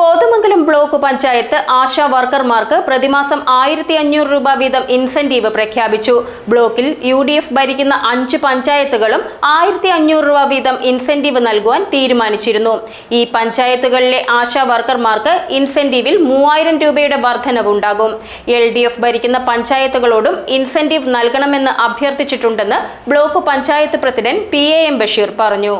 Kothamangalam block panchayat ASHA വർക്കർമാർക്ക് പ്രതിമാസം ആയിരത്തി അഞ്ഞൂറ് രൂപ വീതം ഇൻസെന്റീവ് പ്രഖ്യാപിച്ചു. ബ്ലോക്കിൽ യു ഡി എഫ് ഭരിക്കുന്ന അഞ്ച് പഞ്ചായത്തുകളും ആയിരത്തി അഞ്ഞൂറ് രൂപ വീതം ഇൻസെന്റീവ് നൽകുവാൻ തീരുമാനിച്ചിരുന്നു. ഈ പഞ്ചായത്തുകളിലെ ആശാ വർക്കർമാർക്ക് ഇൻസെന്റീവിൽ മൂവായിരം രൂപയുടെ വർധനവുണ്ടാകും. എൽ ഡി എഫ് ഭരിക്കുന്ന പഞ്ചായത്തുകളോടും ഇൻസെന്റീവ് നൽകണമെന്ന് അഭ്യർത്ഥിച്ചിട്ടുണ്ടെന്ന് block panchayat president P A M Basheer പറഞ്ഞു.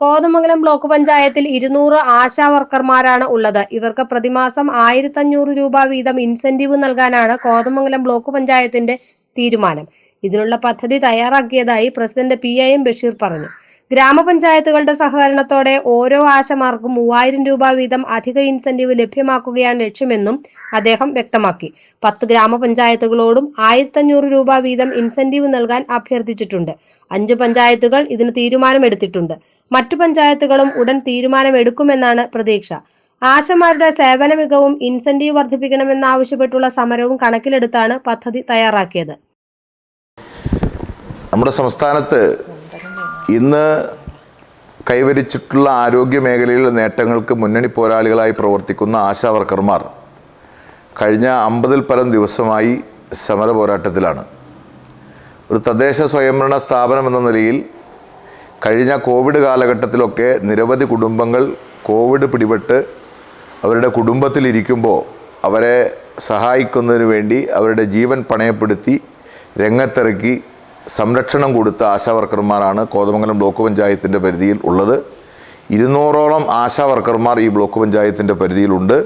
കോതമംഗലം ബ്ലോക്ക് പഞ്ചായത്തിൽ ഇരുന്നൂറ് ആശാ വർക്കർമാരാണ് ഉള്ളത്. ഇവർക്ക് പ്രതിമാസം ആയിരത്തഞ്ഞൂറ് രൂപ വീതം ഇൻസെന്റീവ് നൽകാനാണ് കോതമംഗലം ബ്ലോക്ക് പഞ്ചായത്തിന്റെ തീരുമാനം. ഇതിനുള്ള പദ്ധതി തയ്യാറാക്കിയതായി പ്രസിഡന്റ് പി എ ബഷീർ പറഞ്ഞു. ഗ്രാമപഞ്ചായത്തുകളുടെ സഹകരണത്തോടെ ഓരോ ആശമാർക്കും മൂവായിരം രൂപ വീതം അധിക ഇൻസെന്റീവ് ലഭ്യമാക്കുകയാണ് ലക്ഷ്യമെന്നും അദ്ദേഹം വ്യക്തമാക്കി. പത്ത് ഗ്രാമപഞ്ചായത്തുകളോടും ആയിരത്തഞ്ഞൂറ് രൂപ വീതം ഇൻസെന്റീവ് നൽകാൻ അഭ്യർത്ഥിച്ചിട്ടുണ്ട്. അഞ്ച് പഞ്ചായത്തുകൾ ഇതിന് തീരുമാനമെടുത്തിട്ടുണ്ട്. മറ്റു പഞ്ചായത്തുകളും ഉടൻ തീരുമാനമെടുക്കുമെന്നാണ് പ്രതീക്ഷ. ആശമാരുടെ സേവന മികവും ഇൻസെന്റീവ് വർദ്ധിപ്പിക്കണമെന്നാവശ്യപ്പെട്ടുള്ള സമരവും കണക്കിലെടുത്താണ് പദ്ധതി തയ്യാറാക്കിയത്. നമ്മുടെ സംസ്ഥാനത്ത് ഇന്ന് കൈവരിച്ചിട്ടുള്ള ആരോഗ്യ മേഖലയിലെ നേട്ടങ്ങൾക്ക് മുന്നണി പോരാളികളായി പ്രവർത്തിക്കുന്ന ആശാ വർക്കർമാർ കഴിഞ്ഞ അമ്പതിൽ പരം ദിവസമായി സമര പോരാട്ടത്തിലാണ്. ഒരു തദ്ദേശ സ്വയംഭരണ സ്ഥാപനം എന്ന നിലയിൽ കഴിഞ്ഞ കോവിഡ് കാലഘട്ടത്തിലൊക്കെ നിരവധി കുടുംബങ്ങൾ കോവിഡ് പിടിപെട്ട് അവരുടെ കുടുംബത്തിലിരിക്കുമ്പോൾ അവരെ സഹായിക്കുന്നതിന് വേണ്ടി അവരുടെ ജീവൻ പണയപ്പെടുത്തി രംഗത്തിറക്കി സംരക്ഷണം കൊടുത്ത ആശാവർക്കർമാരാണ് കോതമംഗലം ബ്ലോക്ക് പഞ്ചായത്തിന്റെ പരിധിയിൽ ഉള്ളത്. ഇരുന്നൂറോളം ആശാവർക്കർമാർ ഈ ബ്ലോക്ക് പഞ്ചായത്തിന്റെ പരിധിയിലുണ്ട്.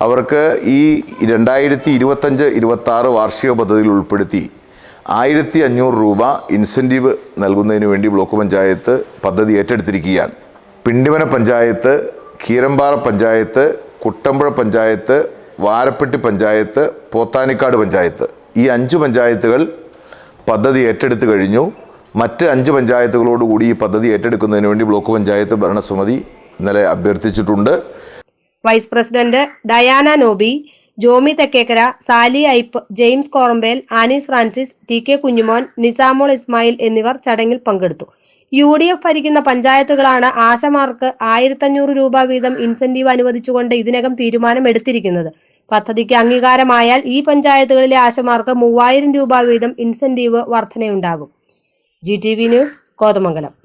അവർക്ക് ഈ രണ്ടായിരത്തി ഇരുപത്തഞ്ച് ഇരുപത്താറ് വാർഷിക പദ്ധതിയിൽ ഉൾപ്പെടുത്തി ആയിരത്തി അഞ്ഞൂറ് രൂപ ഇൻസെന്റീവ് നൽകുന്നതിന് വേണ്ടി ബ്ലോക്ക് പഞ്ചായത്ത് പദ്ധതി ഏറ്റെടുത്തിരിക്കുകയാണ്. പിണ്ടിമന പഞ്ചായത്ത് കീരമ്പാറ പഞ്ചായത്ത് കുട്ടമ്പുഴ പഞ്ചായത്ത് വാരപ്പെട്ടി പഞ്ചായത്ത് പോത്താനിക്കാട് പഞ്ചായത്ത്. ഈ അഞ്ച് പഞ്ചായത്തുകൾ പദ്ധതി ഏറ്റെടുത്തു കഴിഞ്ഞു. മറ്റ് അഞ്ച് പഞ്ചായത്തുകളോടുകൂടി ഈ പദ്ധതി ഏറ്റെടുക്കുന്നതിന് വേണ്ടി ബ്ലോക്ക് പഞ്ചായത്ത് ഭരണസമിതി ഇന്നലെ അഭ്യർത്ഥിച്ചിട്ടുണ്ട്. Vice president Diana Noby Jomy Thekkekkara Sally Aipe James Korambel Annies Francis T K Kunjumon Nisamol Ismail എന്നിവർ ചടങ്ങിൽ പങ്കെടുത്തു. യു ഡി എഫ് ഭരിക്കുന്ന പഞ്ചായത്തുകളാണ് ആശമാർക്ക് ആയിരത്തഞ്ഞൂറ് രൂപ വീതം ഇൻസെന്റീവ് അനുവദിച്ചുകൊണ്ട് ഇതിനകം തീരുമാനമെടുത്തിരിക്കുന്നത്. പദ്ധതിക്ക് അംഗീകാരമായാൽ ഈ പഞ്ചായത്തുകളിലെ ആശമാർക്ക് മൂവായിരം രൂപ വീതം incentive വർധനയുണ്ടാകും. G T V news Kothamangalam.